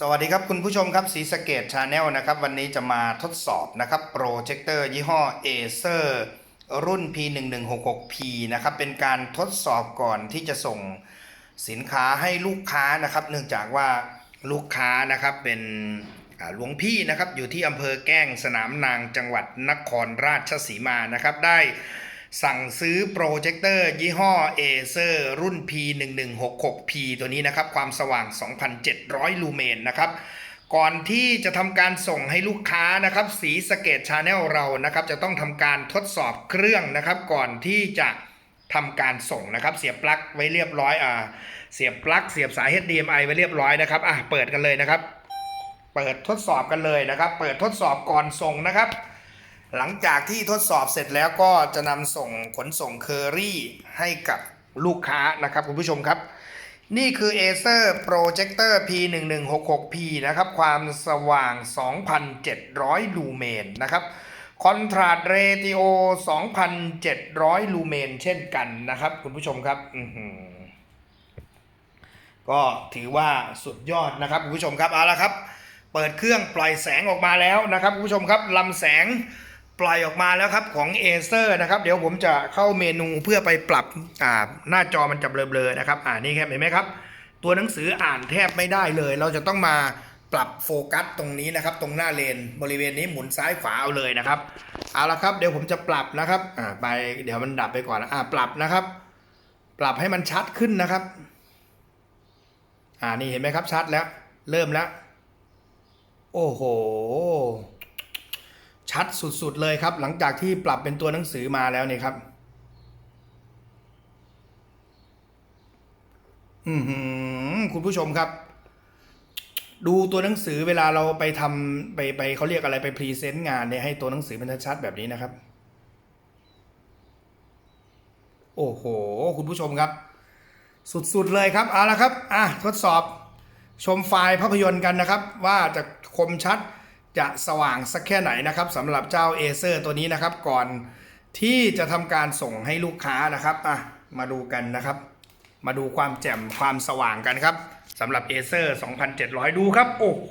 สวัสดีครับคุณผู้ชมครับสีสเกตชาแนลนะครับ วันนี้จะมาทดสอบนะครับโปรเจคเตอร์ยี่ห้อ Acer รุ่น P1166P นะครับเป็นการทดสอบก่อนที่จะส่งสินค้าให้ลูกค้านะครับ เนื่องจากว่าลูกค้านะครับเป็นหลวงพี่นะครับอยู่ที่อำเภอแกล้งสนามนางจังหวัดนครราชสีมานะครับได้ สั่งซื้อโปรเจคเตอร์ยี่ห้อ Acer รุ่น P1166P ตัวนี้นะครับ ความสว่าง 2,700 ลูเมนนะครับ ก่อนที่จะทำการส่งให้ลูกค้านะครับสีสเกตชาแนลเรานะครับ จะต้องทำการทดสอบเครื่องนะครับ ก่อนที่จะทำการส่งนะครับ เสียบปลั๊กไว้เรียบร้อยอ่าเสียบปลั๊กเสียบสาย HDMI ไว้เรียบร้อยนะครับอะเปิดกันเลยนะครับ เปิดทดสอบกันเลยนะครับ เปิดทดสอบก่อนส่งนะครับ หลังจากที่ทดสอบเสร็จแล้วก็จะนำส่งขนส่งเคอรี่ให้กับลูกค้านะครับคุณผู้ชมครับ นี่คือ Acer Projector P1166P นะครับ ความสว่าง 2,700 ลูเมนนะครับ Contrast Ratio 2,700 ลูเมนเช่นกันนะครับ คุณผู้ชมครับอือหือก็ถือว่าสุดยอดนะครับคุณผู้ชมครับเอาละครับ เปิดเครื่องปล่อยแสงออกมาแล้วนะครับคุณผู้ชมครับลำแสง ปล่อยออกมาแล้วครับของ Acer นะครับ เดี๋ยวผมจะเข้าเมนูเพื่อไปปรับอ่าหน้าจอมันจะเบลอๆนะครับอ่านี่ครับเห็นไหมครับ ตัวหนังสืออ่านแทบไม่ได้เลย เราจะต้องมาปรับโฟกัสตรงนี้นะครับ ตรงหน้าเลนบริเวณนี้หมุนซ้ายขวาเอาเลยนะครับเอาละครับเดี๋ยวผมจะปรับนะครับอ่าไปเดี๋ยวมันดับไปก่อนนะอ่าปรับนะครับ ปรับให้มันชัดขึ้นนะครับ อ่านี่เห็นไหมครับชัดแล้ว เริ่มแล้ว โอ้โห ชัดสุดๆเลยครับ หลังจากที่ปรับเป็นตัวหนังสือมาแล้วเนี่ยครับอือหือคุณผู้ชมครับ ดูตัวหนังสือเวลาเราไปทำไปไปเขาเรียกอะไรไปพรีเซนต์งานเนี่ยให้ตัวหนังสือมันชัดๆแบบนี้นะครับ โอ้โห คุณผู้ชมครับ สุดๆเลยครับเอาละครับ อะทดสอบชมไฟล์ภาพยนตร์กันนะครับ ว่าจะคมชัด จะสว่างสักแค่ไหนนะครับสำหรับเจ้า Acer ตัวนี้นะครับ ก่อนที่จะทำการส่งให้ลูกค้านะครับอะมาดูกันนะครับ มาดูความแจ่มความสว่างกันครับสำหรับ Acer 2700 ดูครับ โอ้โห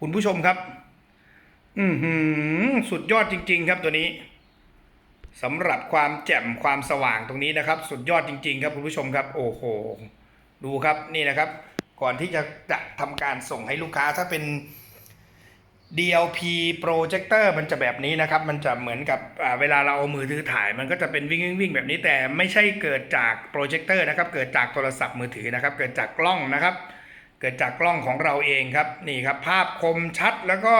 คุณผู้ชมครับ อือหือสุดยอดจริง ๆ ครับตัวนี้สำหรับความแจ่มความสว่างตรงนี้นะครับ สุดยอดจริง ๆ ครับคุณผู้ชมครับ โอ้โห ดูครับนี่นะครับ ก่อนที่จะจะทำการส่งให้ลูกค้าถ้าเป็น DLP projector มันจะแบบนี้นะครับ มันจะเหมือนกับเวลาเราเอามือถือถ่าย มันก็จะเป็นวิ่งวิ่งวิ่งแบบนี้แต่ไม่ใช่เกิดจากโปรเจคเตอร์นะครับ เกิดจากโทรศัพท์มือถือนะครับ เกิดจากกล้องนะครับ เกิดจากกล้องของเราเองครับ นี่ครับ ภาพคมชัดแล้วก็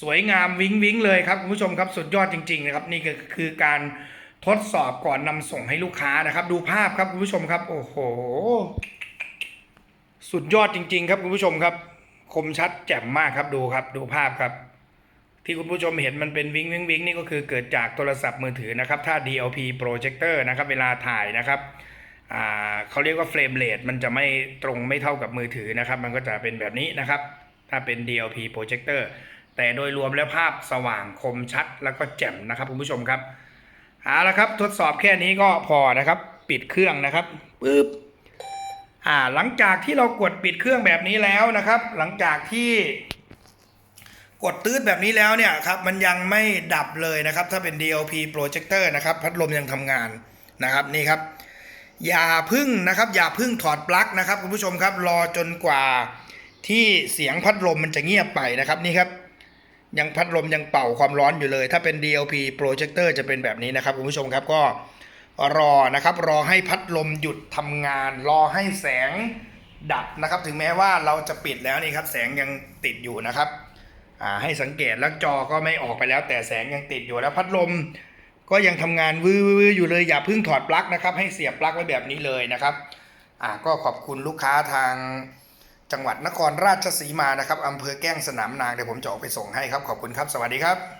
สวยงามวิ้งวิ้งเลยครับคุณผู้ชมครับสุดยอดจริงๆนะครับ นี่ก็คือการทดสอบก่อนนำส่งให้ลูกค้านะครับ ดูภาพครับคุณผู้ชมครับ โอ้โห สุดยอดจริง ๆ ครับคุณผู้ชมครับ คมชัดแจ่มมากครับดูครับดูภาพครับ ที่คุณผู้ชมเห็นมันเป็นวิงวิงวิงนี่ก็คือเกิดจากโทรศัพท์มือถือนะครับถ้า DLP projector นะครับเวลาถ่ายนะครับเขาเรียกว่าเฟรมเรทมันจะไม่ตรงไม่เท่ากับมือถือนะครับ มันก็จะเป็นแบบนี้นะครับ ถ้าเป็น DLP projector แต่โดยรวมแล้วภาพสว่างคมชัดแล้วก็แจ่มนะครับคุณผู้ชมครับเอาละครับทดสอบแค่นี้ก็พอนะครับ ปิดเครื่องนะครับปึ๊บ อ่าหลังจากที่เรากดปิดเครื่องแบบนี้แล้วนะครับ หลังจากที่กดตืดแบบนี้แล้วเนี่ยครับมันยังไม่ดับเลยนะครับ ถ้าเป็น DLP projector นะครับ พัดลมยังทำงานนะครับนี่ครับ อย่าพึ่งนะครับ อย่าพึ่งถอดปลั๊กนะครับคุณผู้ชมครับรอจนกว่าที่เสียงพัดลมมันจะเงียบไปนะครับนี่ครับ ยังพัดลมยังเป่าความร้อนอยู่เลย ถ้าเป็น DLP projector จะเป็นแบบนี้นะครับคุณผู้ชมครับก็ รอนะครับ รอให้พัดลมหยุดทำงาน รอให้แสงดับนะครับ ถึงแม้ว่าเราจะปิดแล้วนี่ครับ แสงยังติดอยู่นะครับอ่าให้สังเกตแล้วจอก็ไม่ออกไปแล้ว แต่แสงยังติดอยู่แล้วพัดลมก็ยังทำงานวื้อๆอยู่เลยอย่าเพิ่งถอดปลั๊กนะครับ ให้เสียบปลั๊กไว้แบบนี้เลยนะครับอ่าก็ขอบคุณลูกค้าทางจังหวัดนครราชสีมานะครับอำเภอแก้งสนามนางเดี๋ยวผมจะออกไปส่งให้ครับ ขอบคุณครับ สวัสดีครับ